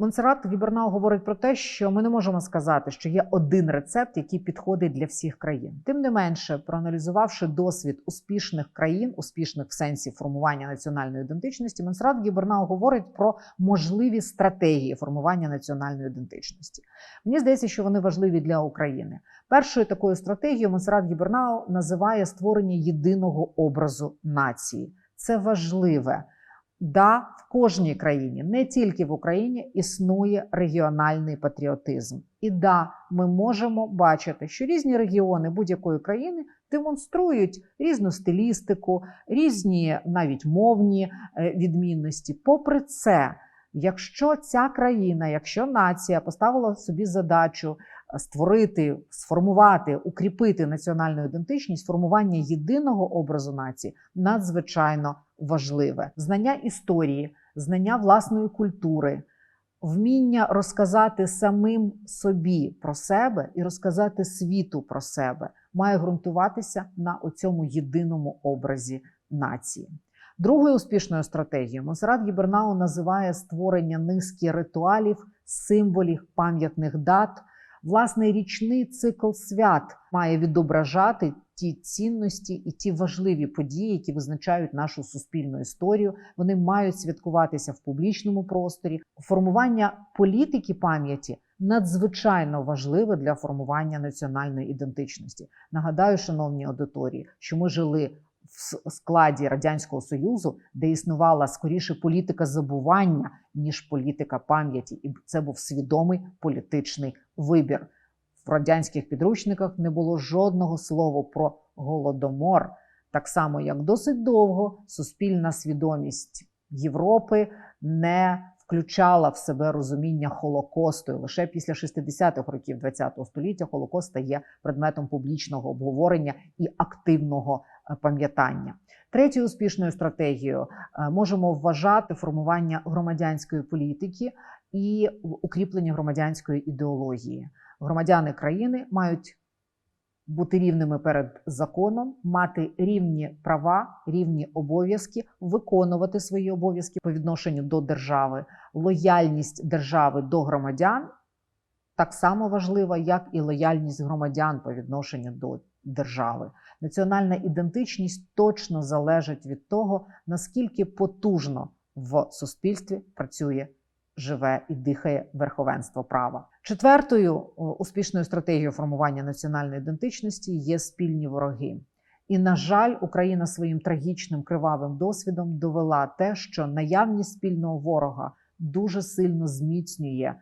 Монсеррат Гібернау говорить про те, що ми не можемо сказати, що є один рецепт, який підходить для всіх країн. Тим не менше, проаналізувавши досвід успішних країн, успішних в сенсі формування національної ідентичності, Монсеррат Гібернау говорить про можливі стратегії формування національної ідентичності. Мені здається, що вони важливі для України. Першою такою стратегією Монсеррат Гібернау називає створення єдиного образу нації. Це важливе. Да, в кожній країні, не тільки в Україні, існує регіональний патріотизм. І да, ми можемо бачити, що різні регіони будь-якої країни демонструють різну стилістику, різні навіть мовні е, відмінності. Попри це, якщо ця країна, якщо нація поставила собі задачу створити, сформувати, укріпити національну ідентичність, формування єдиного образу нації надзвичайно важливе. Знання історії, знання власної культури, вміння розказати самим собі про себе і розказати світу про себе має ґрунтуватися на оцьому єдиному образі нації. Другою успішною стратегією Монсеррат Гібернау називає створення низки ритуалів, символів, пам'ятних дат. Власний річний цикл свят має відображати ті цінності і ті важливі події, які визначають нашу суспільну історію. Вони мають святкуватися в публічному просторі. Формування політики пам'яті надзвичайно важливе для формування національної ідентичності. Нагадаю, шановні аудиторії, що ми жили в складі радянського союзу, де існувала скоріше політика забування ніж політика пам'яті, і це був свідомий політичний вибір. В радянських підручниках не було жодного слова про голодомор, так само як досить довго суспільна свідомість Європи не включала в себе розуміння Холокосту. І лише після 60-х років ХХ століття Холокост стає предметом публічного обговорення і активного пам'ятання. Третьою успішною стратегією е, можемо вважати формування громадянської політики і укріплення громадянської ідеології. Громадяни країни мають бути рівними перед законом, мати рівні права, рівні обов'язки, виконувати свої обов'язки по відношенню до держави, лояльність держави до громадян так само важлива, як і лояльність громадян по відношенню до держави. Національна ідентичність точно залежить від того, наскільки потужно в суспільстві працює живе і дихає верховенство права. Четвертою успішною стратегією формування національної ідентичності є спільні вороги. І, на жаль, Україна своїм трагічним кривавим досвідом довела те, що наявність спільного ворога дуже сильно зміцнює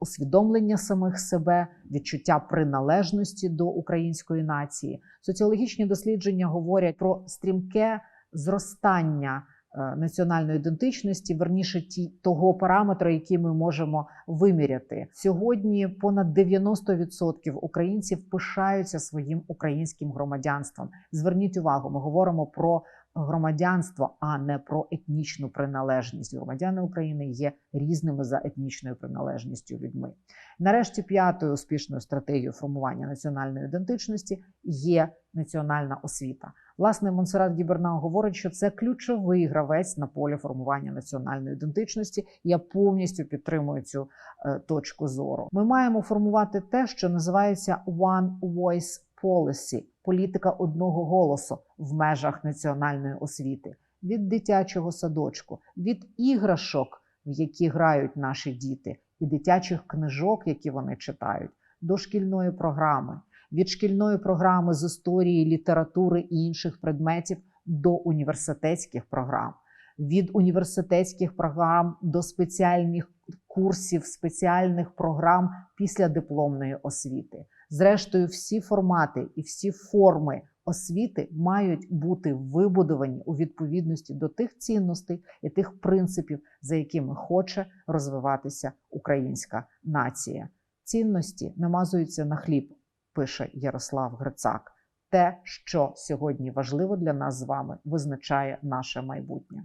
усвідомлення самих себе, відчуття приналежності до української нації. Соціологічні дослідження говорять про стрімке зростання. Е, національної ідентичності, верніше ті того параметру, який ми можемо виміряти сьогодні. Понад 90% українців пишаються своїм українським громадянством. Зверніть увагу, ми говоримо про громадянство, а не про етнічну приналежність. Громадяни України є різними за етнічною приналежністю людьми. Нарешті, п'ятою успішною стратегією формування національної ідентичності є національна освіта. Власне, Монсеррат Гібернау говорить, що це ключовий гравець на полі формування національної ідентичності. Я повністю підтримую цю е, точку зору. Ми маємо формувати те, що називається One Voice Policy – політика одного голосу в межах національної освіти, від дитячого садочку, від іграшок, в які грають наші діти, і дитячих книжок, які вони читають, до шкільної програми від шкільної програми з історії, літератури і інших предметів до університетських програм, від університетських програм до спеціальних курсів, спеціальних програм після дипломної освіти. Зрештою, всі формати і всі форми освіти мають бути вибудовані у відповідності до тих цінностей і тих принципів, за якими хоче розвиватися українська нація. Цінності намазуються на хліб пише Ярослав Грицак. Те, що сьогодні важливо для нас з вами, визначає наше майбутнє.